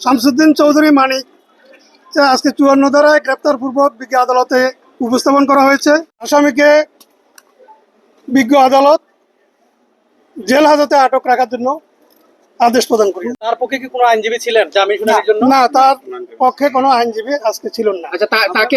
শামসুদ্দিন চৌধুরী মানিক আজকে চুয়ান্ন ধারায় গ্রেপ্তার পূর্বক বিজ্ঞ আদালতে উপস্থাপন করা হয়েছে। আসামিকে বিজ্ঞ আদালত জেল হাজতে আটক রাখার জন্য আদেশ প্রদান করি তার পক্ষে কি কোনো আইনজীবী ছিলেন জামিন শুনানির জন্য? না তার পক্ষে কোনো আইনজীবী আজকে ছিলেন না। আচ্ছা তা- তাকে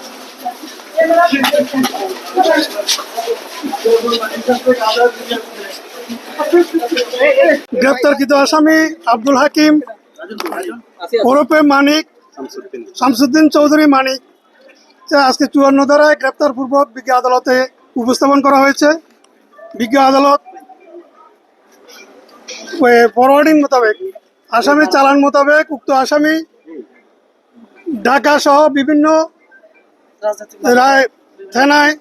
গ্রেপ্তারকৃত আসামি আব্দুল হাকিম, ওরফে মানিক, শামসুদ্দিন চৌধুরী মানিক। আজকে চুয়ান্ন ধারায় গ্রেপ্তার পূর্বক বিজ্ঞ আদালতে উপস্থাপন করা হয়েছে। বিজ্ঞ আদালত ফরওয়ার্ডিং মোতাবেক, আসামি চালান মোতাবেক উক্ত আসামি ঢাকা সহ বিভিন্ন রায় থানায়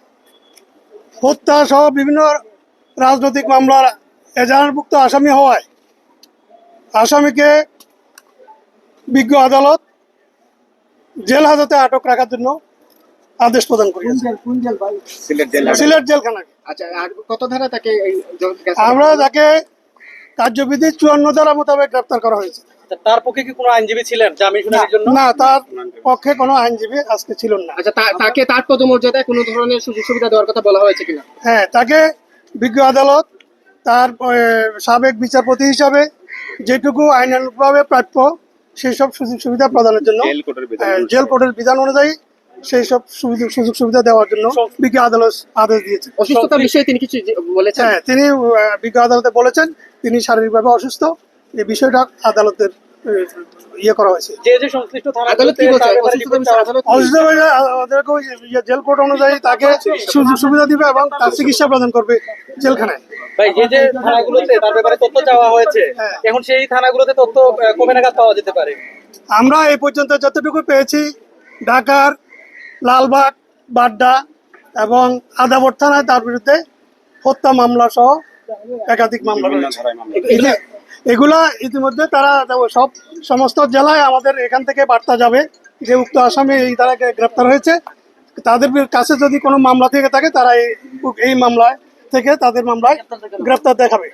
হত্যা সহ বিভিন্ন রাজনৈতিক মামলার এজাহারভুক্ত আসামি হওয়ায় আসামিকে বিজ্ঞ আদালত জেল হাজতে আটক রাখার জন্য আদেশ প্রদান করেছে। সিলেট জেলা জেলখানাকে। আচ্ছা আমরা তাকে কার্যবিধি চুয়ান্ন ধারা মোতাবেক গ্রেপ্তার করা হয়েছে। তার পক্ষে কি কোনো আইনজীবী ছিলেন? জামিন শুনানির জন্য না তার পক্ষে কোনো আইনজীবী আজকে ছিলেন না। আচ্ছা তাকে তার পদমর্যাদায় কোনো ধরনের সুযোগ সুবিধা দেওয়ার কথা বলা হয়েছে কিনা? হ্যাঁ তাকে বিজ্ঞ আদালত তার সাবেক বিচারপতি হিসাবে যেটুকু আইনানুগভাবে প্রাপ্য সেই সব সুযোগ সুবিধা প্রদানের জন্য হ্যাঁ, জেল কোর্টের বিধান অনুযায়ী সেই সব সুযোগ সুযোগ সুবিধা দেওয়ার জন্য বিজ্ঞ আদালত আদেশ দিয়েছে। অসুস্থতার বিষয়ে তিনি কিছু বলেছেন? হ্যাঁ তিনি আহ, বিজ্ঞ আদালতে বলেছেন তিনি শারীরিকভাবে অসুস্থ। এই বিষয়টা আদালতের ইয়ে করা হয়েছে। যে যে সংশ্লিষ্ট থানা জেল কোর্ট অনুযায়ী তাকে সুযোগ সুবিধা দিবে এবং তার চিকিৎসা প্রদান করবে জেলখানায়। ভাই যে যে থানাগুলোতে তার ব্যাপারে তথ্য চাওয়া হয়েছে হ্যাঁ। এখন সেই থানাগুলোতে তথ্য কমে নাগাদ পাওয়া যেতে পারে? আমরা এই পর্যন্ত যতটুকু পেয়েছি ঢাকার লালবাগ বাড্ডা এবং আদাবর থানায় তার বিরুদ্ধে হত্যা মামলা সহ একাধিক মামলা রয়েছে। এগুলা- ইতিমধ্যে তারা সব সমস্ত জেলায় আমাদের এখান থেকে বার্তা যাবে যে উক্ত আসামি এই তারা গ্রেপ্তার হয়েছে। তাদের কাছে যদি কোনো মামলা থেকে থাকে, তারা এই মামলায় থেকে তাদের মামলায় গ্রেপ্তার দেখাবে।